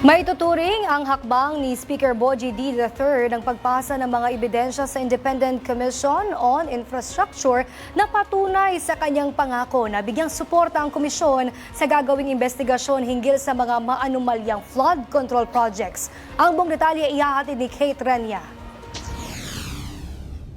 May tuturing ang hakbang ni Speaker Boji D. III ng pagpasa ng mga ebidensya sa Independent Commission on Infrastructure na patunay sa kanyang pangako na bigyang suporta ang komisyon sa gagawing investigasyon hinggil sa mga maanumalyang flood control projects. Ang buong detalye ihahatid ni Kate Renya.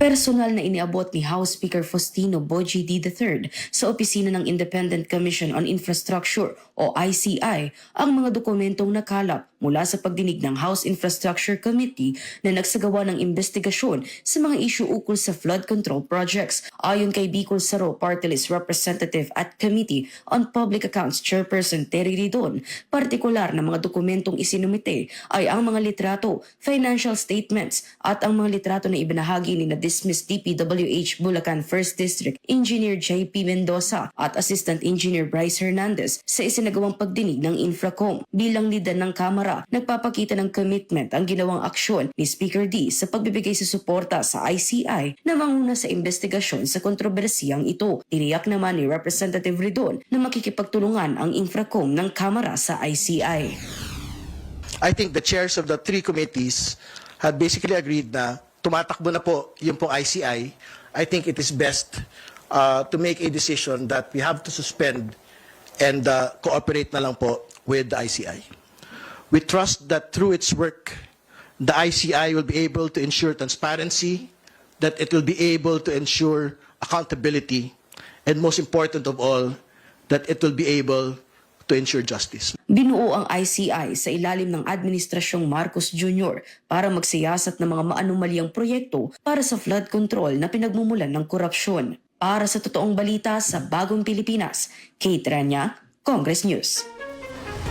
Personal na iniabot ni House Speaker Faustino Boji D. III sa opisina ng Independent Commission on Infrastructure o ICI ang mga dokumentong nakalap mula sa pagdinig ng House Infrastructure Committee na nagsagawa ng investigasyon sa mga isyu ukol sa flood control projects. Ayon kay Bicol Saro Party List Representative at Committee on Public Accounts Chairperson Terry Ridon, partikular na mga dokumentong isinumite ay ang mga litrato, financial statements at ang mga litrato na ibinahagi ni na dismissed DPWH Bulacan 1st District Engineer JP Mendoza at Assistant Engineer Bryce Hernandez sa isinagawang pagdinig ng Infracom. Bilang lider ng Kamara, nagpapakita ng commitment ang ginawang aksyon ni Speaker D sa pagbibigay sa suporta sa ICI na manguna sa investigasyon sa kontrobersiyang ito. Tiniyak naman ni Representative Ridon na makikipagtulungan ang Infracom ng Kamara sa ICI. I think the chairs of the three committees had basically agreed na tumatakbo na po yung pong ICI. I think it is best uh, to make a decision that we have to suspend and uh, cooperate na lang po with the ICI. We trust that through its work, the ICI will be able to ensure transparency, that it will be able to ensure accountability, and most important of all, that it will be able to ensure justice. Binuo ang ICI sa ilalim ng Administrasyong Marcos Jr. para magsiyasat ng mga maanumalyang proyekto para sa flood control na pinagmumulan ng korupsyon. Para sa totoong balita sa Bagong Pilipinas, Kate Rania, Congress News.